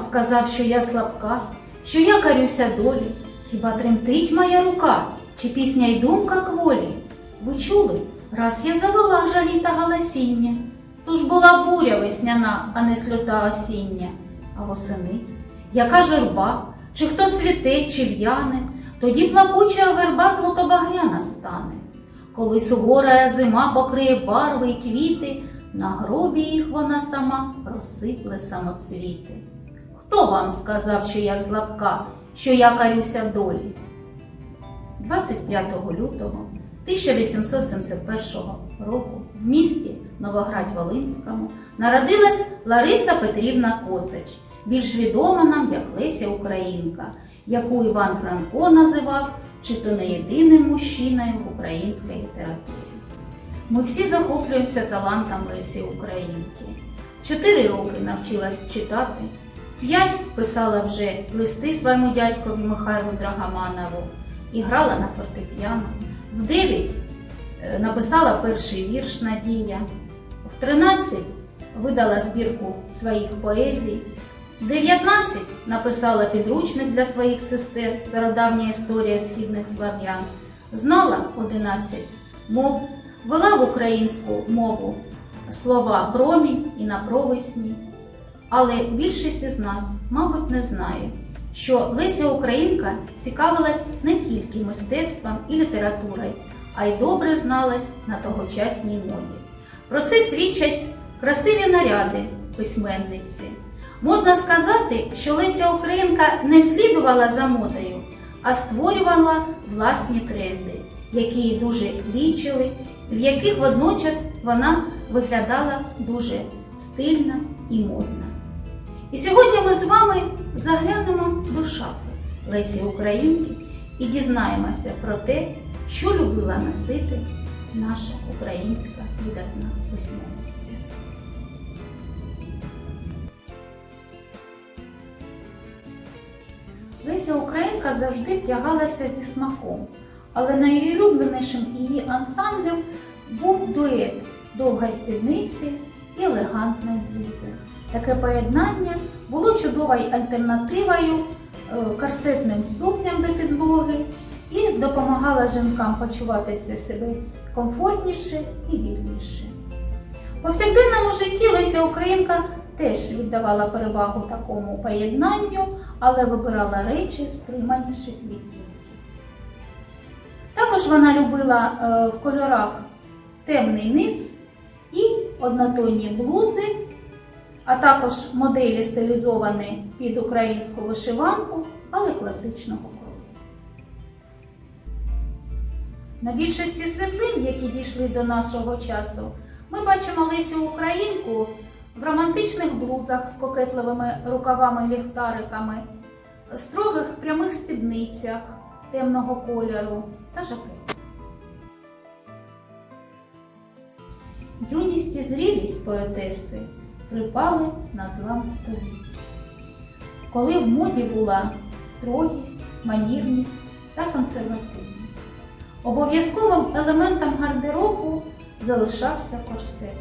сказав, що я слабка, що я карюся долі? Хіба тремтить моя рука, чи пісня й думка кволі? Ви чули? Раз я завела жалі та галасіння, ж була буря весняна, а не сльота осіння. А восени, яка жерба, чи хто цвіте, чи в'яне, тоді плакуча верба злотобагряна стане. Коли сувора зима покриє барви й квіти, на гробі їх вона сама розсипле самоцвіти. Хто вам сказав, що я слабка, що я карюся долі? 25 лютого 1871 року в місті Новоград-Волинському народилась Лариса Петрівна Косач, більш відома нам як Леся Українка, яку Іван Франко називав чи то не єдиним мужчиною в українській літературі. Ми всі захоплюємося талантом Лесі Українки. Чотири роки навчилась читати, п'ять писала вже листи своєму дядькові Михайлу Драгоманову і грала на фортепіано. В 9 е, написала перший вірш Надія. В 13 видала збірку своїх поезій. В 19 написала підручник для своїх сестер Стародавня історія східних слав'ян. Знала 11 мов, вела в українську мову слова промінь і на провесні. Але більшість із нас, мабуть, не знає, що Леся Українка цікавилась не тільки мистецтвом і літературою, а й добре зналась на тогочасній моді. Про це свідчать красиві наряди письменниці. Можна сказати, що Леся Українка не слідувала за модою, а створювала власні тренди, які її дуже лічили, в яких водночас вона виглядала дуже стильна і модна. І сьогодні ми з вами заглянемо до шафи Лесі Українки і дізнаємося про те, що любила носити наша українська видатна письменниця. Леся Українка завжди вдягалася зі смаком, але найулюбленішим її ансамблем був дует довга спідниці і елегантної блузи. Таке поєднання було чудовою альтернативою е, корсетним сукням до підлоги і допомагало жінкам почуватися себе комфортніше і вільніше. В повсякденному житті Леся Українка теж віддавала перевагу такому поєднанню, але вибирала речі стриманіших відтінків. Також вона любила е, в кольорах темний низ і однотонні блузи, а також моделі стилізовані під українську вишиванку, але класичного крою. На більшості світлин, які дійшли до нашого часу, ми бачимо Лесю Українку в романтичних блузах з кокетливими рукавами-ліхтариками, строгих прямих спідницях темного кольору та жакетах. Юність і зрілість поетеси припали на злам століття. Коли в моді була строгість, манірність та консервативність. Обов'язковим елементом гардеробу залишався корсет,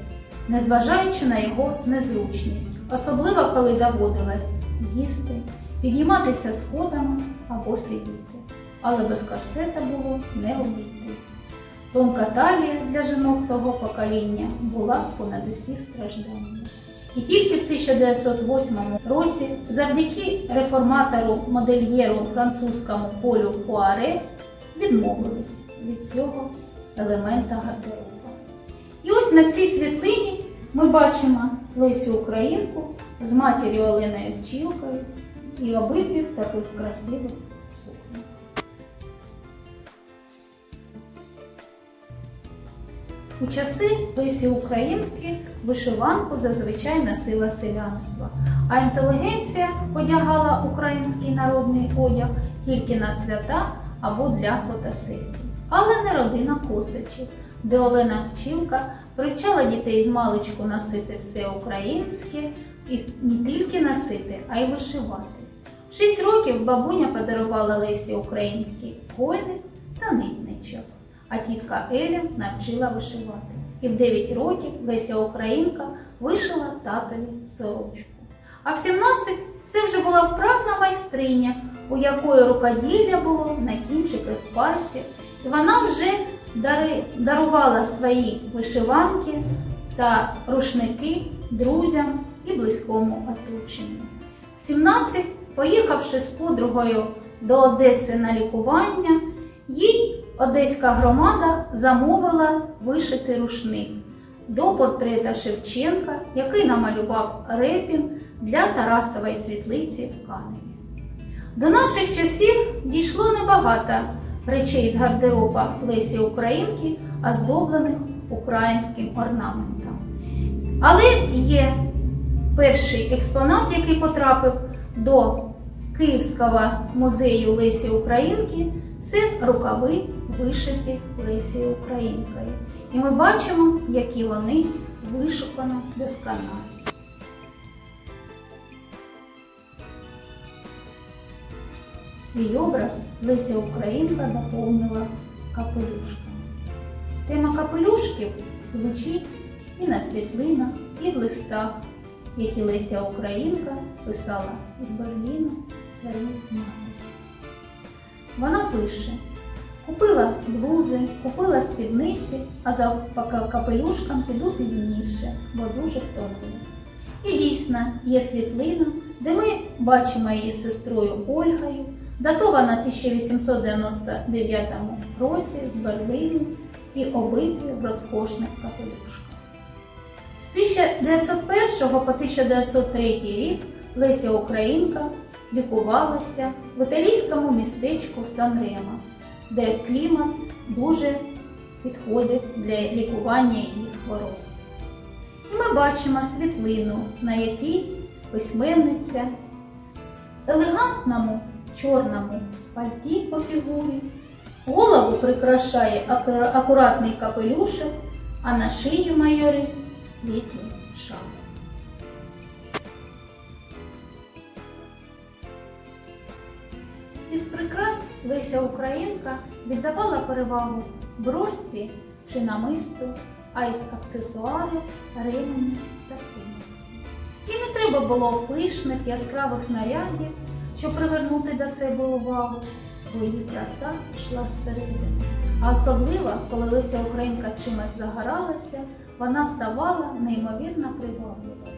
незважаючи на його незручність, особливо коли доводилось їсти, підійматися сходами або сидіти. Але без корсета було не обійтись. Тонка талія для жінок того покоління була понад усі страждання. І тільки в 1908 році, завдяки реформатору модельєру французькому Полю Пуаре, відмовились від цього елемента гардеробу. І ось на цій світлині ми бачимо Лесю Українку з матір'ю Оленою Вчілкою і обидві в таких красивих сукнях. У часи Лесі Українки вишиванку зазвичай носила селянство, а інтелігенція одягала український народний одяг тільки на свята або для фотосесій. Але не родина Косачів, де Олена Пчілка привчала дітей з маличку носити все українське і не тільки носити, а й вишивати. В 6 років бабуня подарувала Лесі Українки кольник та нитничок а тітка Еля навчила вишивати. І в 9 років Леся Українка вишила татові сорочку. А в 17 Це вже була вправна майстриня, у якої рукоділля було на кінчиках пальців, і вона вже дарувала свої вишиванки та рушники друзям і близькому оточенню. В 17, поїхавши з подругою до Одеси на лікування, їй одеська громада замовила вишити рушник до портрета Шевченка, який намалював Репін для Тарасової світлиці в Каневі. До наших часів дійшло небагато речей з гардероба Лесі Українки, оздоблених українським орнаментом. Але є перший експонат, який потрапив до Київського музею Лесі Українки, це рукави вишиті Лесі Українкою. І ми бачимо, які вони вишукано досконало. Свій образ Леся Українка доповнила капелюшками. Тема капелюшків звучить і на світлинах, і в листах, які Леся Українка писала з Берліну своїй мамі. Вона пише: купила блузи, купила спідниці, а за капелюшком піду пізніше, бо дуже втомилась. І дійсно є світлина, де ми бачимо її з сестрою Ольгою, датована 1899 році з Берліну і обидві в розкошних капелюшках. З 1901 по 1903 рік Леся Українка лікувалася в італійському містечку Сан-Ремо, де клімат дуже підходить для лікування її хвороб. І ми бачимо світлину, на якій письменниця елегантному чорному пальті по фігурі, голову прикрашає акуратний капелюшок, а на шию майори світлий шал. Із прикрас Леся Українка віддавала перевагу брошці чи намисту, а із аксесуарів ремені та сумниці. І не треба було пишних яскравих нарядів, щоб привернути до себе увагу, бо її краса йшла зсередини. А особливо, коли Леся Українка чимось загоралася, вона ставала неймовірно привабливою.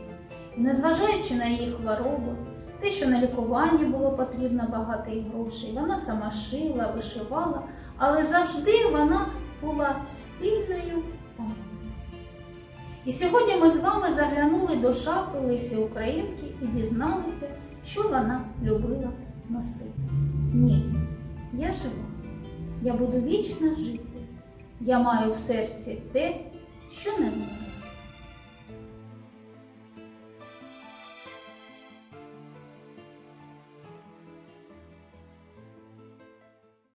Незважаючи на її хворобу, те, що на лікування було потрібно багато грошей, вона сама шила, вишивала, але завжди вона була стильною та. І сьогодні ми з вами заглянули до шафи Лесі Українки і дізналися, що вона любила носити. Ні, я жива, я буду вічно жити. Я маю в серці те, що не вмирає.